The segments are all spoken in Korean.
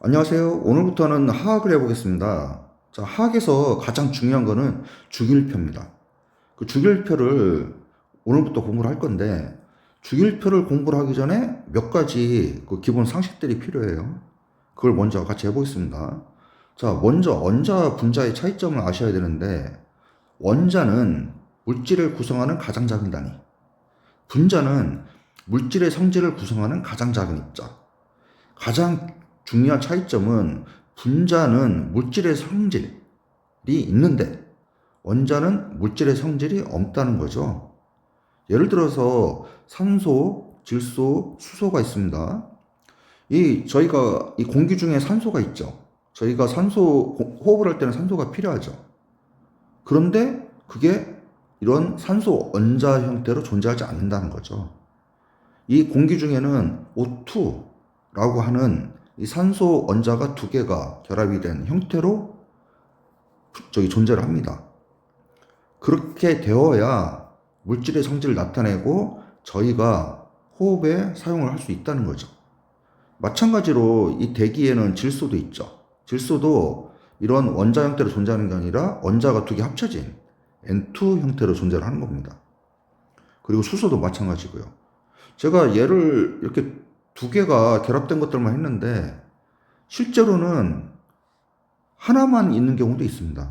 안녕하세요. 오늘부터는 화학을 해보겠습니다. 자, 화학에서 가장 중요한 거는 주기율표입니다. 그 주기율표를 오늘부터 공부를 할 건데, 주기율표를 공부를 하기 전에 몇 가지 그 기본 상식들이 필요해요. 그걸 먼저 같이 해보겠습니다. 자, 먼저 원자, 분자의 차이점을 아셔야 되는데, 원자는 물질을 구성하는 가장 작은 단위, 분자는 물질의 성질을 구성하는 가장 작은 입자. 가장 중요한 차이점은 분자는 물질의 성질이 있는데 원자는 물질의 성질이 없다는 거죠. 예를 들어서 산소, 질소, 수소가 있습니다. 이 저희가 이 공기 중에 산소가 있죠. 저희가 산소 호- 호흡을 할 때는 산소가 필요하죠. 그런데 그게 이런 산소 원자 형태로 존재하지 않는다는 거죠. 이 공기 중에는 O2라고 하는 이 산소 원자가 두 개가 결합이 된 형태로 저기 존재를 합니다. 그렇게 되어야 물질의 성질을 나타내고 저희가 호흡에 사용을 할 수 있다는 거죠. 마찬가지로 이 대기에는 질소도 있죠. 질소도 이런 원자 형태로 존재하는 게 아니라 원자가 두 개 합쳐진 N2 형태로 존재를 하는 겁니다. 그리고 수소도 마찬가지고요. 제가 얘를 이렇게 두 개가 결합된 것들만 했는데 실제로는 하나만 있는 경우도 있습니다.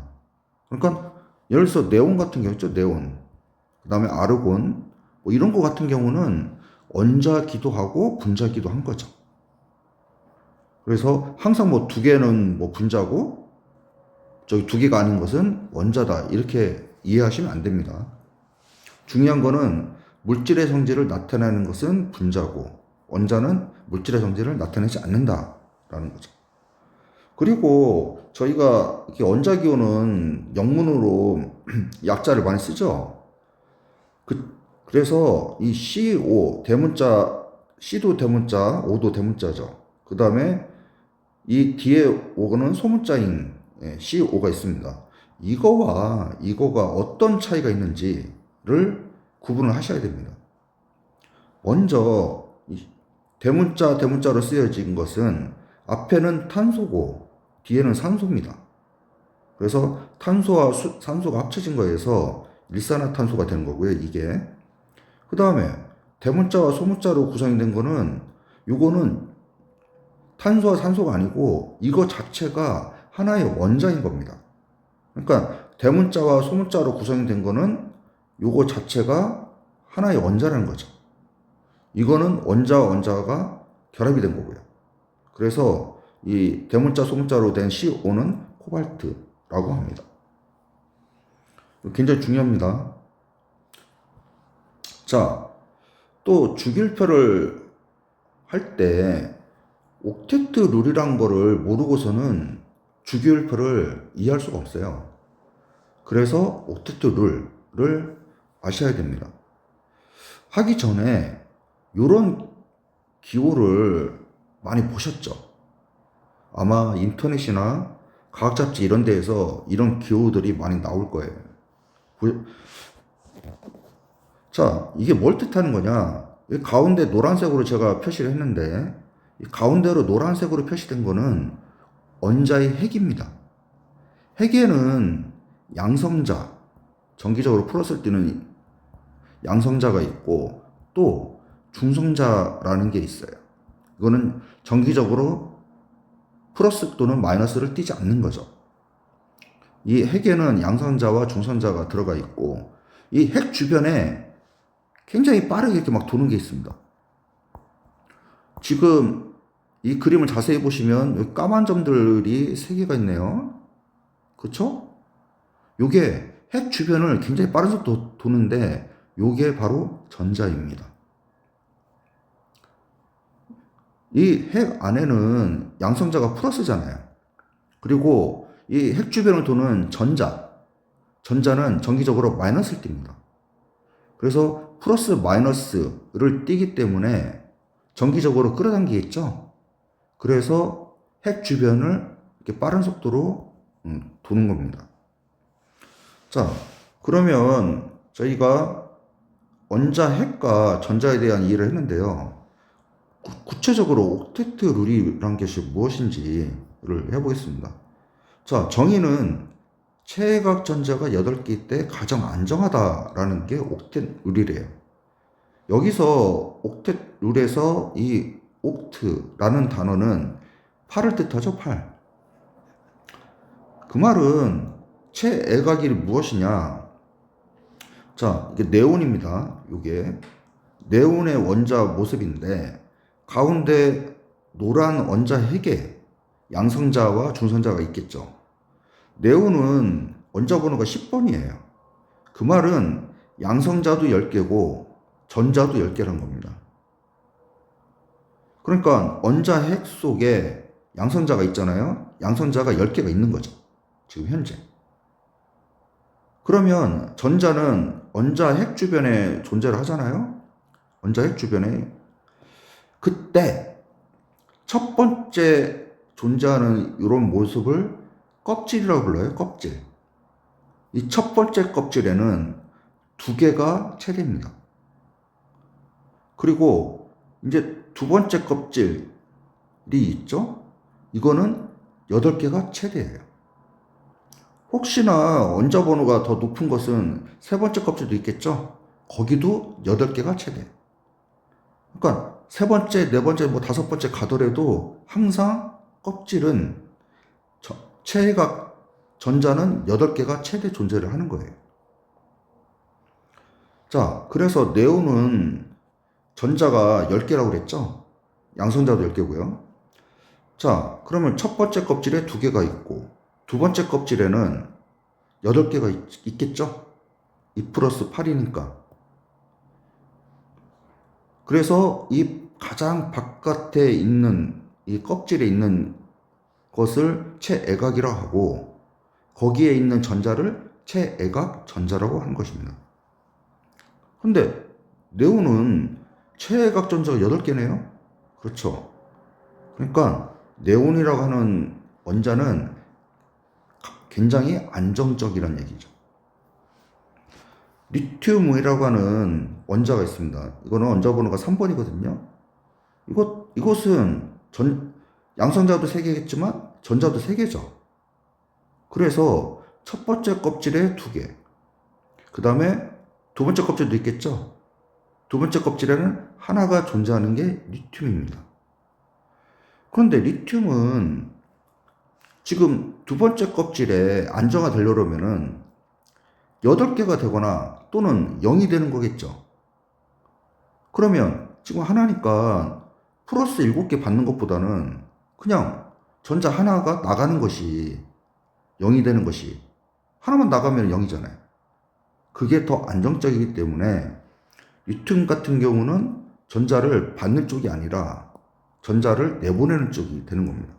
그러니까 예를 들어서 네온 같은 경우 있죠. 네온. 그 다음에 아르곤 뭐 이런 거 같은 경우는 원자기도 하고 분자기도 한 거죠. 그래서 항상 뭐 두 개는 뭐 분자고 저기 두 개가 아닌 것은 원자다 이렇게 이해하시면 안 됩니다. 중요한 거는 물질의 성질을 나타내는 것은 분자고 원자는 물질의 성질을 나타내지 않는다라는 거죠. 그리고 저희가 이렇게 원자 기호는 영문으로 약자를 많이 쓰죠. 그, 그래서 이 CO 대문자 C도 대문자, O도 대문자죠. 그 다음에 이 뒤에 오는 소문자인 예, CO가 있습니다. 이거와 이거가 어떤 차이가 있는지를 구분을 하셔야 됩니다. 먼저 이 대문자 대문자로 쓰여진 것은 앞에는 탄소고 뒤에는 산소입니다. 그래서 탄소와 수- 산소가 합쳐진 거에서 일산화탄소가 되는 거고요. 이게 그 다음에 대문자와 소문자로 구성이 된 거는 요거는 탄소와 산소가 아니고 이거 자체가 하나의 원자인 겁니다. 그러니까 대문자와 소문자로 구성이 된 거는 요거 자체가 하나의 원자라는 거죠. 이거는 원자와 원자가 결합이 된 거고요. 그래서 이 대문자 소문자로 된 CO는 코발트라고 합니다. 굉장히 중요합니다. 자, 또 주기율표를 할 때 옥테트 룰이란 거를 모르고서는 주기율표를 이해할 수가 없어요. 그래서 옥테트 룰을 아셔야 됩니다. 하기 전에 이런 기호를 많이 보셨죠? 아마 인터넷이나 과학 잡지 이런 데에서 이런 기호들이 많이 나올 거예요. 보- 자, 이게 뭘 뜻하는 거냐? 이 가운데 노란색으로 제가 표시를 했는데, 이 가운데로 노란색으로 표시된 거는 원자의 핵입니다. 핵에는 양성자, 정기적으로 풀었을 때는 양성자가 있고, 또 중성자라는 게 있어요. 이거는 정기적으로 플러스 또는 마이너스를 띄지 않는 거죠. 이 핵에는 양성자와 중성자가 들어가 있고, 이 핵 주변에 굉장히 빠르게 이렇게 막 도는 게 있습니다. 지금 이 그림을 자세히 보시면 까만 점들이 세 개가 있네요. 그쵸? 요게 핵 주변을 굉장히 빠른 속도 도는데 요게 바로 전자입니다. 이 핵 안에는 양성자가 플러스잖아요. 그리고 이 핵 주변을 도는 전자, 전자는 정기적으로 마이너스를 띱니다. 그래서 플러스 마이너스를 띄기 때문에 정기적으로 끌어당기겠죠. 그래서 핵 주변을 이렇게 빠른 속도로 음, 도는 겁니다. 자, 그러면 저희가 원자 핵과 전자에 대한 이해를 했는데요. 구- 구체적으로 옥테트 룰이란 것이 무엇인지를 해보겠습니다. 자, 정의는 체각 전자가 8개일 때 가장 안정하다라는 게 옥텟 룰이래요. 여기서 옥텟 룰에서 이 옥트라는 단어는 8을 뜻하죠, 8. 그 말은 체애각이 무엇이냐? 자, 이게 네온입니다. 이게 네온의 원자 모습인데 가운데 노란 원자 핵에 양성자와 중성자가 있겠죠. 네온은 원자 번호가 10번이에요. 그 말은 양성자도 10개고 전자도 10개란 겁니다. 그러니까 원자 핵 속에 양성자가 있잖아요. 양성자가 10개가 있는 거죠. 지금 현재. 그러면 전자는 원자 핵 주변에 존재를 하잖아요. 원자 핵 주변에. 그때 첫 번째 존재하는 이런 모습을 껍질이라고 불러요. 껍질. 이 첫 번째 껍질에는 두 개가 최대입니다. 그리고 이제 두 번째 껍질이 있죠? 이거는 여덟 개가 최대예요. 혹시나 원자 번호가 더 높은 것은 세 번째 껍질도 있겠죠? 거기도 여덟 개가 최대. 그러니까 세 번째, 네 번째, 뭐 다섯 번째 가더라도 항상 껍질은 저- 체각 전자는 여덟 개가 최대 존재를 하는 거예요. 자, 그래서 네온은 전자가 10개라고 그랬죠? 양성자도 10개고요. 자, 그러면 첫 번째 껍질에 두 개가 있고, 두 번째 껍질에는 8개가 있, 있겠죠? 2 플러스 8이니까. 그래서 이 가장 바깥에 있는 이 껍질에 있는 것을 체애각이라고 하고, 거기에 있는 전자를 체애각 전자라고 하는 것입니다. 근데 네온은 체애각 전자가 8개네요? 그렇죠. 그러니까 네온이라고 하는 원자는 굉장히 안정적이란 얘기죠. 리튬이라고 하는 원자가 있습니다. 이거는 원자 번호가 3번이거든요. 이것, 이것은 전, 양성자도 3개겠지만 전자도 3개죠. 그래서 첫 번째 껍질에 2개. 그 다음에 두 번째 껍질도 있겠죠. 두 번째 껍질에는 하나가 존재하는 게 리튬입니다. 그런데 리튬은 지금 두 번째 껍질에 안정화 되려면은 8개가 되거나 또는 0이 되는 거겠죠. 그러면 지금 하나니까 플러스 7개 받는 것보다는 그냥 전자 하나가 나가는 것이 0이 되는 것이 하나만 나가면 0이잖아요. 그게 더 안정적이기 때문에 리튬 같은 경우는 전자를 받는 쪽이 아니라 전자를 내보내는 쪽이 되는 겁니다.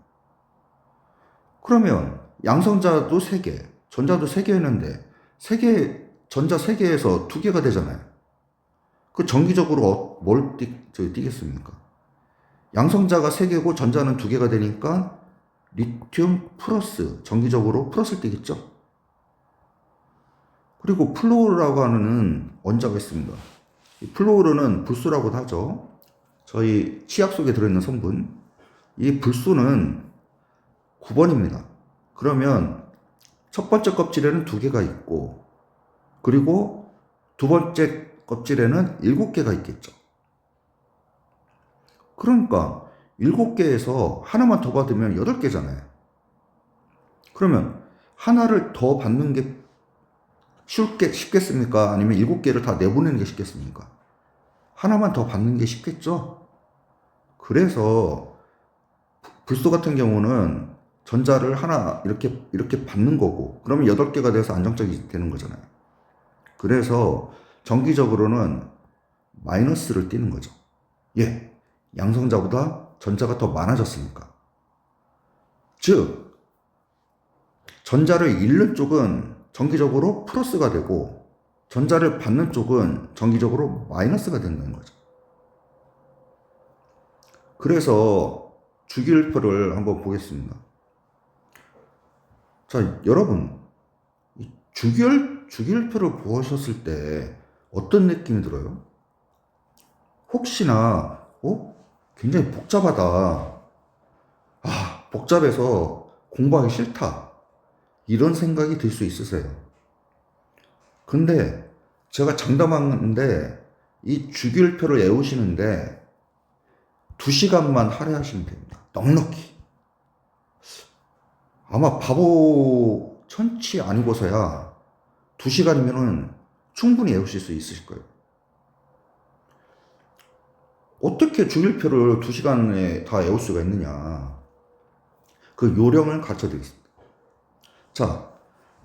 그러면 양성자도 3개, 전자도 3개였는데 3개, 전자 3개에서 2개가 되잖아요. 그 정기적으로 어- 뭘 띄, 저기 띄겠습니까? 양성자가 3개고 전자는 2개가 되니까 리튬 플러스 정기적으로 플러스를 띄겠죠? 그리고 플로우라고 하는 원자가 있습니다. 이 플로우르는 불소라고도 하죠. 저희 치약 속에 들어있는 성분. 이 불소는 9번입니다. 그러면 첫 번째 껍질에는 두 개가 있고, 그리고 두 번째 껍질에는 일곱 개가 있겠죠. 그러니까 일곱 개에서 하나만 더 받으면 여덟 개잖아요. 그러면 하나를 더 받는 게 쉽게, 쉽겠습니까? 아니면 일곱 개를 다 내보내는 게 쉽겠습니까? 하나만 더 받는 게 쉽겠죠? 그래서 불소 같은 경우는 전자를 하나 이렇게, 이렇게 받는 거고, 그러면 여덟 개가 돼서 안정적이 되는 거잖아요. 그래서 정기적으로는 마이너스를 띄는 거죠. 예. 양성자보다 전자가 더 많아졌으니까. 즉, 전자를 잃는 쪽은 정기적으로 플러스가 되고 전자를 받는 쪽은 정기적으로 마이너스가 된다는 거죠. 그래서 주기율표를 한번 보겠습니다. 자, 여러분, 이 주기율, 주기율표를 보셨을 때 어떤 느낌이 들어요? 혹시나, 어? 굉장히 복잡하다. 아, 복잡해서 공부하기 싫다. 이런 생각이 들 수 있으세요. 근데 제가 장담하는데 이 주기율표를 외우시는데 2시간만 할애하시면 됩니다. 넉넉히. 아마 바보 천치 아니고서야 2시간이면은 충분히 외우실 수 있으실 거예요. 어떻게 주기율표를 2시간에 다 외울 수가 있느냐. 그 요령을 가르쳐 드리겠습니다. 자,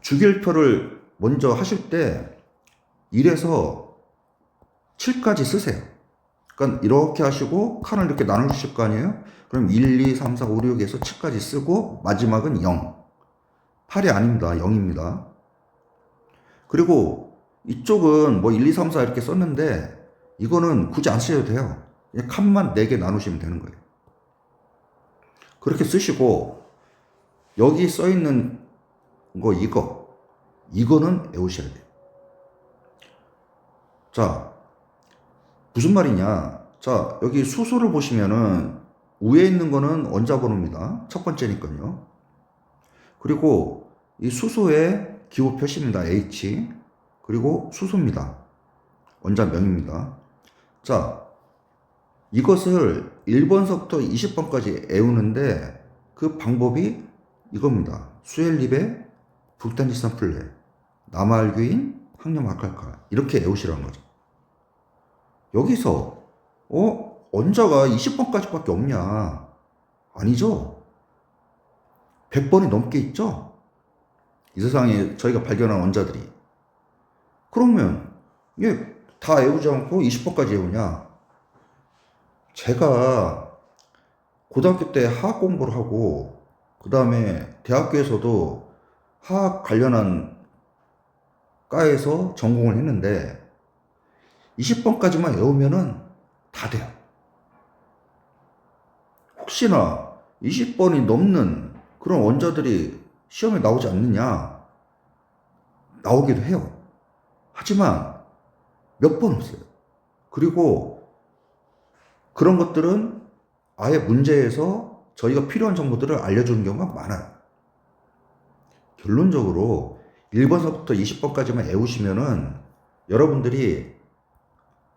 주기율표를 먼저 하실 때 1에서 7까지 쓰세요. 그러니까 이렇게 하시고 칸을 이렇게 나누실 거 아니에요? 그럼 1, 2, 3, 4, 5, 6에서 7까지 쓰고 마지막은 0. 8이 아닙니다. 0입니다. 그리고 이쪽은 뭐 1, 2, 3, 4 이렇게 썼는데 이거는 굳이 안 쓰셔도 돼요. 그냥 칸만 4개 나누시면 되는 거예요. 그렇게 쓰시고 여기 써 있는 거 이거 이거는 외우셔야 돼요. 자, 무슨 말이냐? 자, 여기 수소를 보시면은 위에 있는 거는 원자 번호입니다. 첫 번째니까요. 그리고 이 수소의 기호 표시입니다. H. 그리고 수소입니다. 원자명입니다. 자, 이것을 1번서부터 20번까지 외우는데 그 방법이 이겁니다. 수엘립의 북단지산 플레, 남알규인, 항염 아칼칼 이렇게 외우시라는 거죠. 여기서 어 원자가 20번까지밖에 없냐? 아니죠. 100번이 넘게 있죠. 이 세상에 저희가 발견한 원자들이. 그러면 이게 다 외우지 않고 20번까지 외우냐? 제가 고등학교 때 화학 공부를 하고 그 다음에 대학교에서도 화학 관련한 과에서 전공을 했는데 20번까지만 외우면은 다 돼요. 혹시나 20번이 넘는 그런 원자들이 시험에 나오지 않느냐? 나오기도 해요. 하지만 몇 번 없어요. 그리고 그런 것들은 아예 문제에서 저희가 필요한 정보들을 알려주는 경우가 많아요. 결론적으로 1번서부터 20번까지만 외우시면은 여러분들이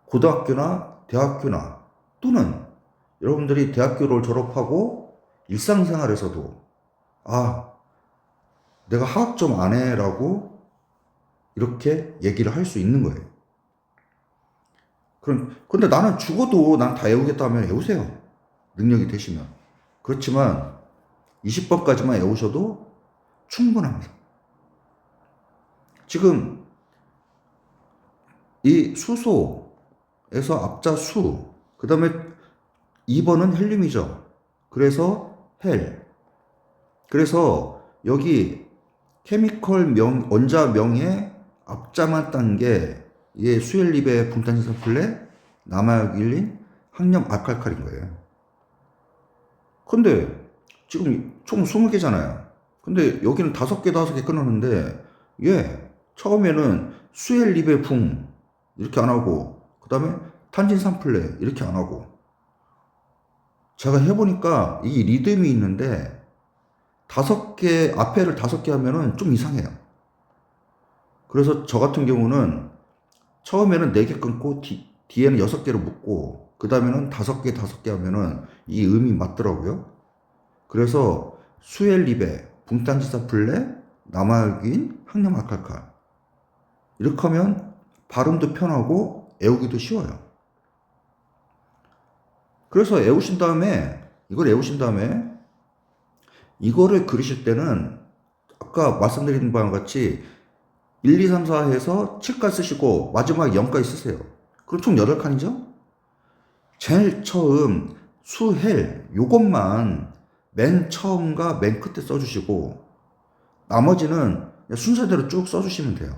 고등학교나 대학교나 또는 여러분들이 대학교를 졸업하고 일상생활에서도 아, 내가 화학 좀안 해라고 이렇게 얘기를 할 수 있는 거예요. 그럼, 근데 나는 죽어도 난 다 외우겠다 하면 외우세요. 능력이 되시면. 그렇지만 20번까지만 외우셔도 충분합니다. 지금 이 수소 에서 앞자 수, 그 다음에 2번은 헬륨이죠. 그래서 헬. 그래서 여기 케미컬 명, 원자 명의 앞자만 딴 게이 수엘립의 분탄지산 플레, 남아역일린, 항염 아칼칼인 거예요. 근데 지금 총 20개잖아요. 근데 여기는 5개, 5개 끊었는데 얘 처음에는 붕 이렇게 안 하고 그 다음에 탄진산 플레 이렇게 안 하고 제가 해보니까 이 리듬이 있는데 다섯 개 앞에를 다섯 개 하면은 좀 이상해요. 그래서 저 같은 경우는 처음에는 네 개 끊고 뒤, 뒤에는 여섯 개를 묶고 그 다음에는 다섯 개 다섯 개 하면은 이 음이 맞더라고요. 그래서 수엘립의 붕탄지사 플레 남아역인 항염 아칼칼 이렇게 하면 발음도 편하고 애우기도 쉬워요. 그래서 애우신 다음에 이걸 애우신 다음에 이거를 그리실 때는 아까 말씀드린 바와 같이 1, 2, 3, 4 해서 7까지 쓰시고 마지막 0까지 쓰세요. 그럼 총 8칸이죠? 제일 처음 수 헬 요것만 맨 처음과 맨 끝에 써주시고 나머지는 순서대로 쭉 써주시면 돼요.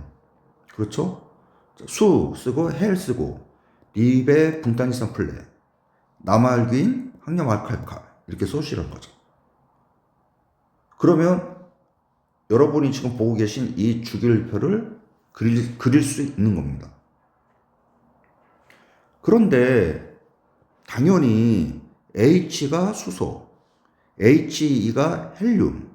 그렇죠? 수 쓰고 헬 쓰고 립의 분단지성 플레 남알긴 항염 알칼칼 이렇게 써주시라는 거죠. 그러면 여러분이 지금 보고 계신 이 주기율표를 그릴, 그릴 수 있는 겁니다. 그런데 당연히 H가 수소, HE가 헬륨,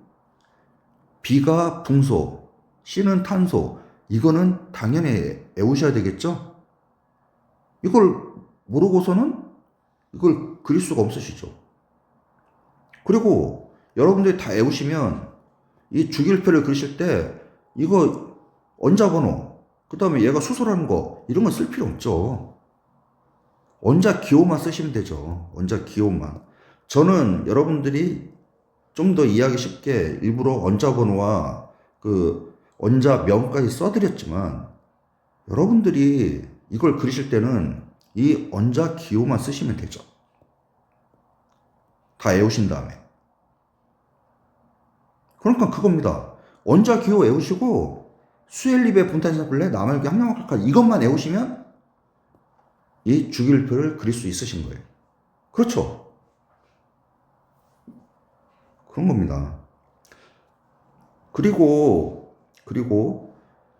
B가 붕소, C는 탄소. 이거는 당연히 외우셔야 되겠죠? 이걸 모르고서는 이걸 그릴 수가 없으시죠. 그리고 여러분들이 다 외우시면 이 주기율표를 그리실 때 이거 원자 번호, 그 다음에 얘가 수소라는 거 이런 거쓸 필요 없죠. 원자 기호만 쓰시면 되죠. 원자 기호만. 저는 여러분들이 좀 더 이해하기 쉽게 일부러 원자 번호와 그 원자 명까지 써드렸지만 여러분들이 이걸 그리실 때는 이 원자 기호만 쓰시면 되죠. 다 외우신 다음에. 그러니까 그겁니다. 원자 기호 외우시고 수엘립의 분탄사플레 남알기 함량학칼 이것만 외우시면 이 주기율표를 그릴 수 있으신 거예요. 그렇죠? 그런 겁니다. 그리고 그리고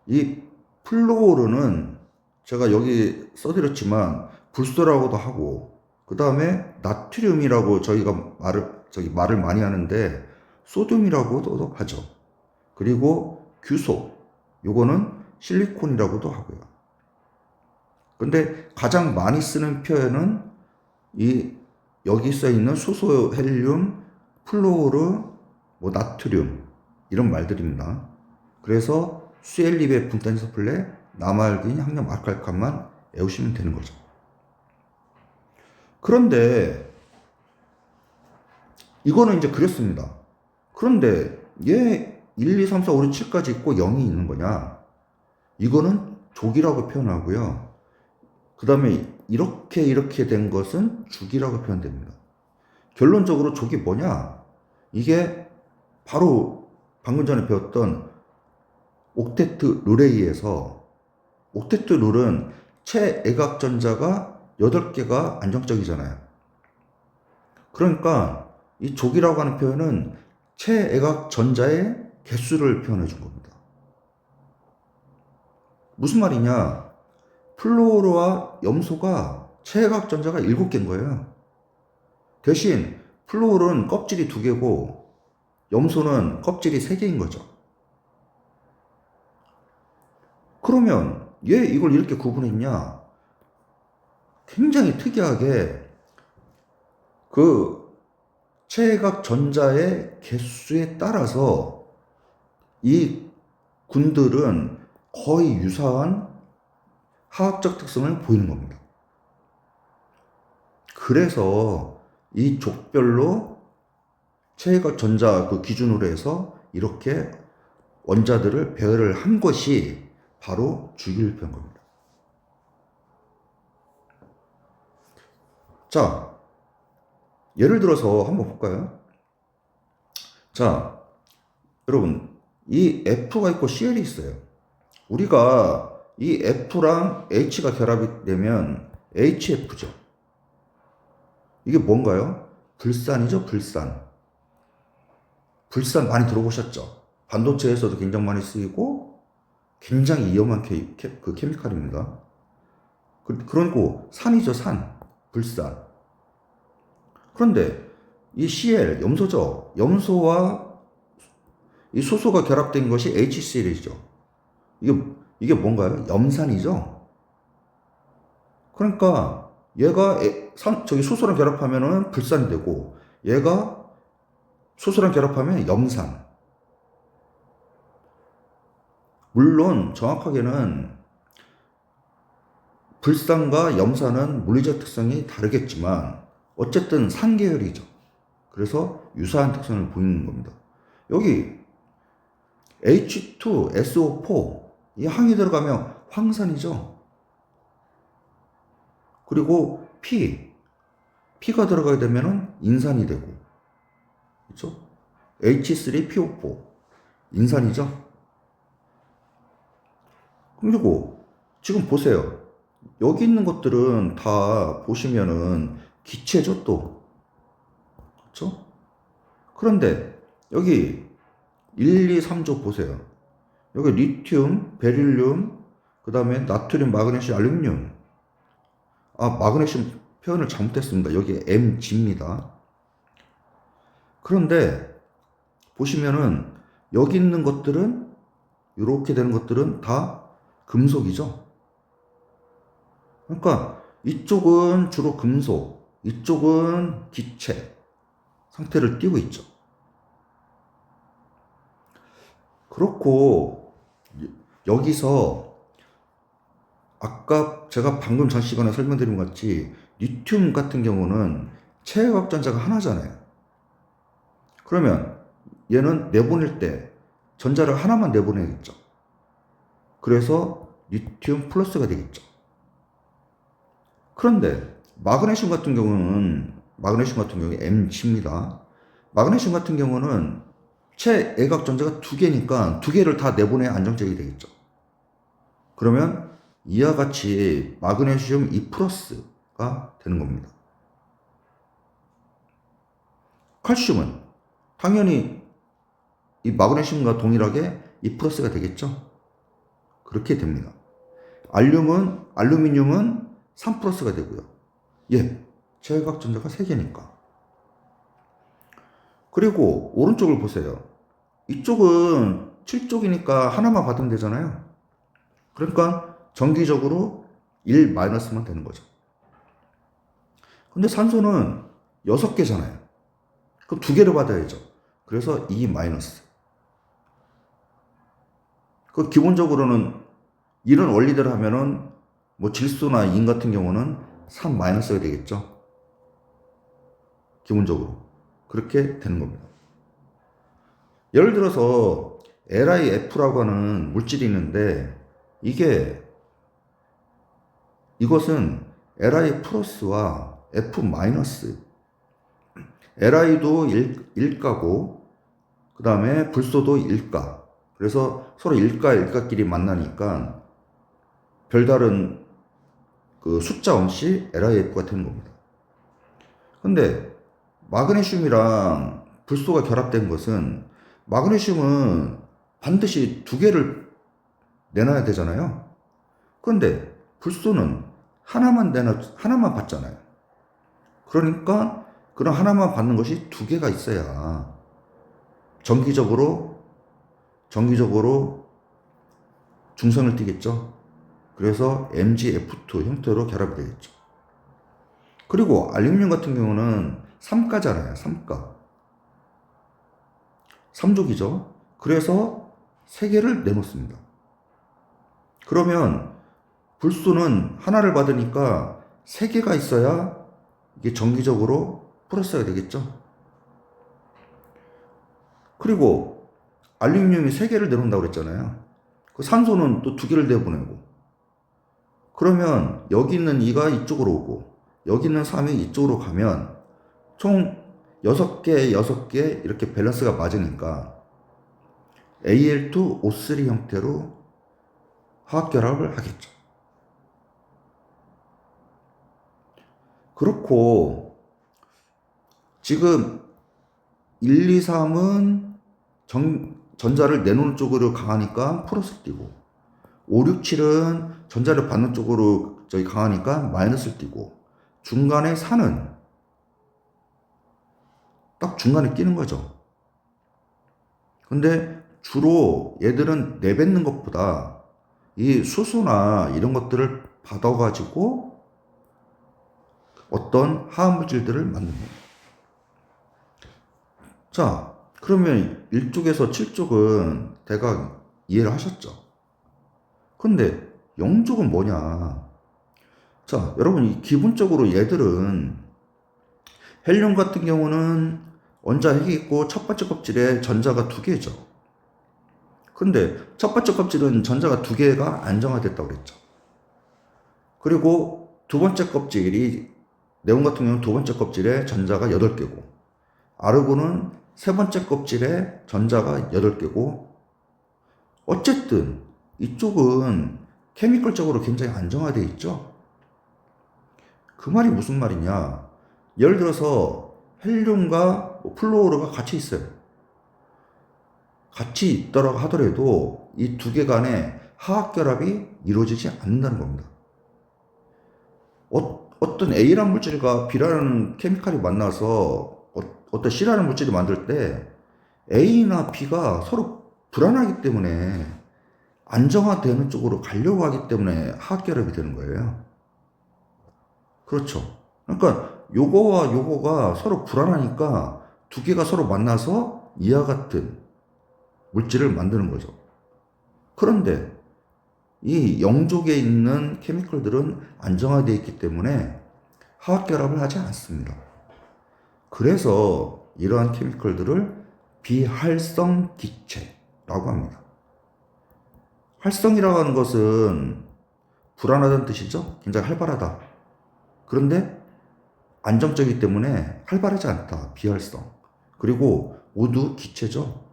이 플로르는 제가 여기 써드렸지만 불소라고도 하고 그 다음에 나트륨이라고 저희가 말을 저기 말을 많이 하는데 소듐이라고도 하죠. 그리고 규소 요거는 실리콘이라고도 하고요. 근데 가장 많이 쓰는 표현은 이 여기 써 있는 수소, 헬륨, 플로르, 뭐 나트륨 이런 말들입니다. 그래서 수엘립의 분탄소플레, 남알긴, 항염 알칼칸만 외우시면 되는 거죠. 그런데 이거는 이제 그렸습니다. 그런데 얘 1, 2, 3, 4, 5, 6, 7까지 있고 0이 있는 거냐? 이거는 족이라고 표현하고요. 그 다음에 이렇게 이렇게 된 것은 죽이라고 표현됩니다. 결론적으로 족이 뭐냐? 이게 바로 방금 전에 배웠던 옥테트 룰에 의해서 옥테트 룰은 최애각 전자가 8개가 안정적이잖아요. 그러니까 이 족이라고 하는 표현은 최애각 전자의 개수를 표현해 준 겁니다. 무슨 말이냐? 플로르와 염소가 최애각 전자가 7개인 거예요. 대신 플로르는 껍질이 2개고 염소는 껍질이 3개인 거죠. 그러면 왜 이걸 이렇게 구분했냐? 굉장히 특이하게 그 최각 전자의 개수에 따라서 이 군들은 거의 유사한 화학적 특성을 보이는 겁니다. 그래서 이 족별로 최각 전자 그 기준으로 해서 이렇게 원자들을 배열을 한 것이 바로 주기율표인 겁니다. 자, 예를 들어서 한번 볼까요? 자, 여러분, 이 F가 있고 CL이 있어요. 우리가 이 F랑 H가 결합이 되면 HF죠. 이게 뭔가요? 불산이죠, 불산. 불산 많이 들어보셨죠? 반도체에서도 굉장히 많이 쓰이고 굉장히 위험한 케, 케, 그 케미칼입니다. 그, 그리고 산이죠, 산. 불산. 그런데 이 CL, 염소죠. 염소와 이 소소가 결합된 것이 HCl이죠. 이게, 이게 뭔가요? 염산이죠. 그러니까 얘가 에, 산, 저기 소소랑 결합하면은 불산이 되고 얘가 소소랑 결합하면 염산. 물론 정확하게는 불산과 염산은 물리적 특성이 다르겠지만 어쨌든 산계열이죠. 그래서 유사한 특성을 보이는 겁니다. 여기 H2SO4 이 항이 들어가면 황산이죠. 그리고 P P가 들어가게 되면 인산이 되고 그렇죠? H3PO4 인산이죠. 그리고 지금 보세요. 여기 있는 것들은 다 보시면은 기체죠 또. 그렇죠? 그런데 여기 1, 2, 3조 보세요. 여기 리튬, 베릴륨, 그 다음에 나트륨, 마그네슘, 알루미늄. 아, 마그네슘 표현을 잘못했습니다. 여기 MG입니다. 그런데 보시면은 여기 있는 것들은 이렇게 되는 것들은 다 금속이죠. 그러니까 이쪽은 주로 금속, 이쪽은 기체 상태를 띄고 있죠. 그렇고 여기서 아까 제가 방금 전 시간에 설명드린 것 같이 리튬 같은 경우는 체외각 전자가 하나잖아요. 그러면 얘는 내보낼 때 전자를 하나만 내보내겠죠. 그래서 리튬 플러스가 되겠죠. 그런데 마그네슘 같은 경우는 마그네슘 같은 경우에 Mg입니다. 마그네슘 같은 경우는 체애각 전자가 두 개니까 두 개를 다 내보내야 안정적이 되겠죠. 그러면 이와 같이 마그네슘 2 플러스가 되는 겁니다. 칼슘은 당연히 이 마그네슘과 동일하게 2 플러스가 되겠죠. 그렇게 됩니다. 알륨은 알루미늄은 3 플러스가 되고요. 예, 체외각 전자가 3개니까. 그리고 오른쪽을 보세요. 이쪽은 7쪽이니까 하나만 받으면 되잖아요. 그러니까 정기적으로 1 마이너스만 되는 거죠. 근데 산소는 6개잖아요. 그럼 두 개를 받아야죠. 그래서 2 마이너스. 그 기본적으로는 이런 원리대로 하면은 뭐 질소나 인 같은 경우는 3 마이너스가 되겠죠. 기본적으로. 그렇게 되는 겁니다. 예를 들어서 LIF라고 하는 물질이 있는데 이게 이것은 Li 플러스와 F 마이너스 Li도 1, 가고그 다음에 불소도 1가 그래서 서로 1가 1가끼리 만나니까 별다른 그 숫자 없이 LIF가 되는 겁니다. 근데 마그네슘이랑 불소가 결합된 것은 마그네슘은 반드시 두 개를 내놔야 되잖아요. 그런데 불소는 하나만 내놔, 하나만 받잖아요. 그러니까 그런 하나만 받는 것이 두 개가 있어야 정기적으로, 정기적으로 중성을 띠겠죠. 그래서 MgF2 형태로 결합이 되겠죠. 그리고 알루미늄 같은 경우는 3가잖아요. 3가. 3족이죠. 그래서 3개를 내놓습니다. 그러면 불소는 하나를 받으니까 3개가 있어야 이게 정기적으로 플러스가 되겠죠. 그리고 알루미늄이 3개를 내놓는다고 그랬잖아요. 그 산소는 또 2개를 내보내고. 그러면 여기 있는 2가 이쪽으로 오고 여기 있는 3이 이쪽으로 가면 총 6개, 6개 이렇게 밸런스가 맞으니까 Al2O3 형태로 화학결합을 하겠죠. 그렇고 지금 1, 2, 3은 전, 전자를 내놓는 쪽으로 강하니까 플러스 띄고 5, 6, 7은 전자를 받는 쪽으로 저기 강하니까 마이너스를 띄고 중간에 4는 딱 중간에 끼는 거죠. 근데 주로 얘들은 내뱉는 것보다 이 수소나 이런 것들을 받아가지고 어떤 화합물질들을 만듭니다. 자, 그러면 1쪽에서 7쪽은 대강 이해를 하셨죠? 근데 0쪽은 뭐냐? 자, 여러분, 기본적으로 얘들은 헬륨 같은 경우는 원자 핵이 있고 첫 번째 껍질에 전자가 두 개죠. 근데 첫 번째 껍질은 전자가 두 개가 안정화됐다고 그랬죠. 그리고 두 번째 껍질이 네온 같은 경우는 두 번째 껍질에 전자가 여덟 개고 아르곤은 세 번째 껍질에 전자가 여덟 개고 어쨌든 이쪽은 케미컬적으로 굉장히 안정화되어 있죠. 그 말이 무슨 말이냐? 예를 들어서 헬륨과 플로어가 같이 있어요. 같이 있더라고 하더라도 이 두 개 간의 화학 결합이 이루어지지 않는다는 겁니다. 어, 어떤 A라는 물질과 B라는 케미칼이 만나서 어, 어떤 C라는 물질이 만들 때 A나 B가 서로 불안하기 때문에 안정화되는 쪽으로 가려고 하기 때문에 화학결합이 되는 거예요. 그렇죠. 그러니까 요거와 요거가 서로 불안하니까 두 개가 서로 만나서 이와 같은 물질을 만드는 거죠. 그런데 이 영족에 있는 케미컬들은 안정화되어 있기 때문에 화학결합을 하지 않습니다. 그래서 이러한 케미컬들을 비활성 기체라고 합니다. 활성이라고 하는 것은 불안하다는 뜻이죠. 굉장히 활발하다. 그런데 안정적이기 때문에 활발하지 않다. 비활성. 그리고 모두 기체죠.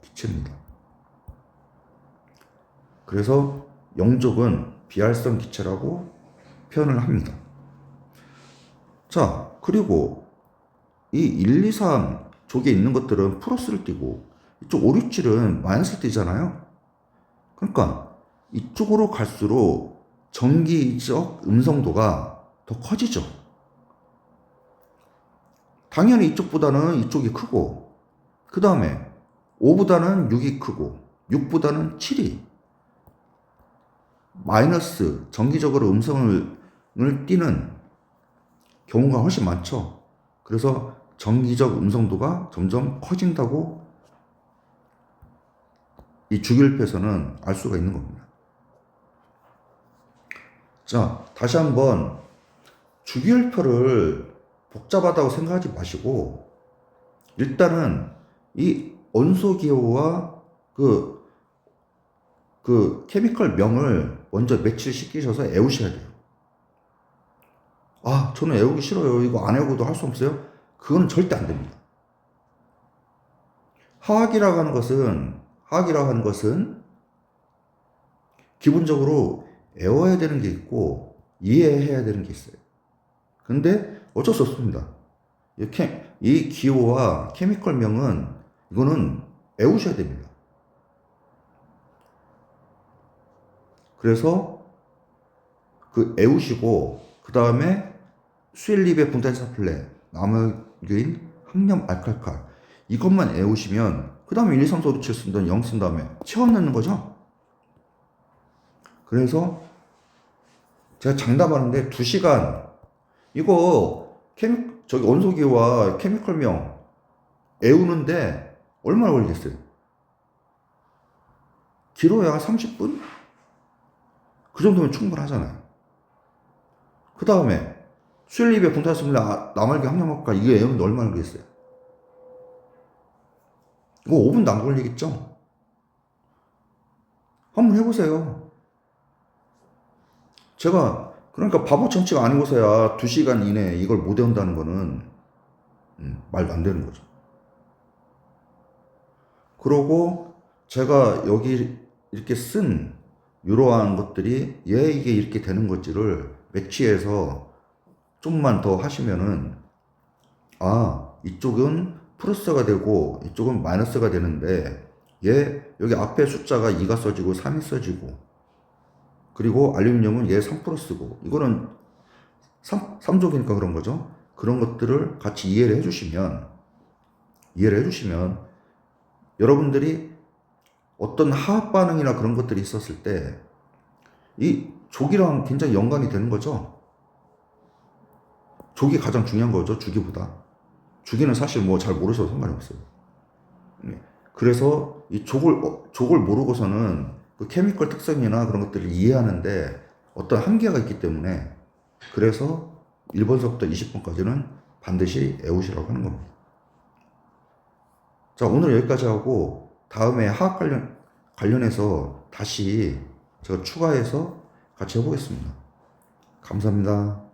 기체입니다. 그래서 영족은 비활성 기체라고 표현을 합니다. 자, 그리고 이 1, 2, 3 족에 있는 것들은 플러스를 띄고 이쪽 5, 6, 7은 마이너스를 띄잖아요. 그러니까 이쪽으로 갈수록 전기적 음성도가 더 커지죠. 당연히 이쪽보다는 이쪽이 크고, 그 다음에 5보다는 6이 크고, 6보다는 7이 마이너스 정기적으로 음성을 을 띄는 경우가 훨씬 많죠. 그래서 정기적 음성도가 점점 커진다고 이 주기율표에서는 알 수가 있는 겁니다. 자, 다시 한번 주기율표를 복잡하다고 생각하지 마시고 일단은 이 원소 기호와 그, 그 케미컬 명을 먼저 매치를 시키셔서 애우셔야 돼요. 아, 저는 애우기 싫어요. 이거 안 애우고도 할 수 없어요? 그건 절대 안 됩니다. 화학이라고 하는 것은, 화 학이라고 하는 것은 기본적으로 애워야 되는 게 있고 이해해야 되는 게 있어요. 근데 어쩔 수 없습니다. 이, 케, 이 기호와 케미컬 명은 이거는 애우셔야 됩니다. 그래서 그 애우시고 그 다음에 수일립의 분탄사플레 나무유인 항염 알칼칼 이것만 애우시면 그 다음에 1, 2, 3, 4, 5, 6, 7 쓴다면 0 쓴 다음에 채워 넣는 거죠. 그래서 제가 장담하는데 2시간 이거 케미 저기 원소기와 케미컬명 애우는데 얼마나 걸리겠어요? 길어야 30분? 그 정도면 충분하잖아요. 그 다음에 수일립의 분타스입니다. 나말기 항염학과 이게 애우는데 얼마나 걸리겠어요? 이거 5분도 안 걸리겠죠? 한번 해보세요. 제가 그러니까 바보 천치가 아니고서야 2시간 이내에 이걸 못 외운다는 거는 음, 말도 안 되는 거죠. 그러고 제가 여기 이렇게 쓴 이러한 것들이 왜 이게 이렇게 되는 건지를 매치해서 좀만 더 하시면은 아 이쪽은 플러스가 되고 이쪽은 마이너스가 되는데 얘 여기 앞에 숫자가 2가 써지고 3이 써지고 그리고 알루미늄은 얘 3 플러스고 이거는 3, 3족이니까 그런 거죠. 그런 것들을 같이 이해를 해주시면 이해를 해주시면 여러분들이 어떤 화학 반응이나 그런 것들이 있었을 때 이 족이랑 굉장히 연관이 되는 거죠. 족이 가장 중요한 거죠. 주기보다. 주기는 사실 뭐 잘 모르셔도 상관이 없어요. 네. 그래서 이 족을 어, 족을 모르고서는 그 케미컬 특성이나 그런 것들을 이해하는데 어떤 한계가 있기 때문에 그래서 1번서부터 20번까지는 반드시 애우시라고 하는 겁니다. 자, 오늘 여기까지 하고 다음에 화학 관련, 관련해서 다시 제가 추가해서 같이 해보겠습니다. 감사합니다.